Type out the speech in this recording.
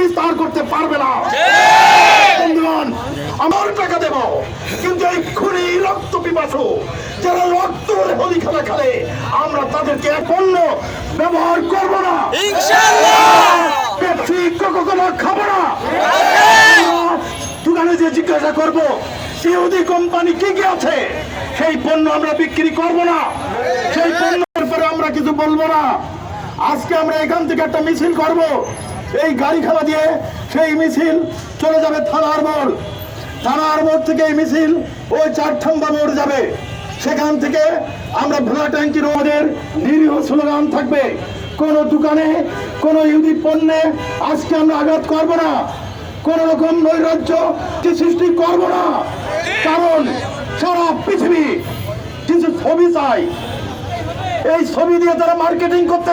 বিস্তার করতে পারবে না। বন্ধুগণ আমার টাকা দেব কিন্তু এই খুনি রক্ত পিপাসু যারা রক্ত হোলি খেলা খেলে আমরা তাদেরকে এক পণ্য ব্যবহার করব না। পেপসি কোকা খাব না। দোকানে যে জিজ্ঞাসা করব সিউদি কোম্পানি কি কি আছে? সেই পণ্য আমরা বিক্রি করব না। সেই পণ্যের পরে আমরা কিছু বলব না। আজকে আমরা এখান থেকে একটা মিছিল করব। এই গাড়ি খেলা দিয়ে সেই মিছিল চলে যাবে থানার মোড়। থানার মোড় থেকে এই মিছিল ওই চার থাম্বা মোড় যাবে। সেখান থেকে আমরা ভোলা ট্যাঙ্কি রোডের নিরীহ স্লোগান থাকবে। কোন দোকানে, কোন ইহুদি পণ্যে আজকে আমরা আঘাত করব না। কোন রকম নৈরাজ্য সৃষ্টি করব না। কারণ সারা পৃথিবী কিছু ছবি চাই। এই ছবি দিয়ে তারা মার্কেটিং করতে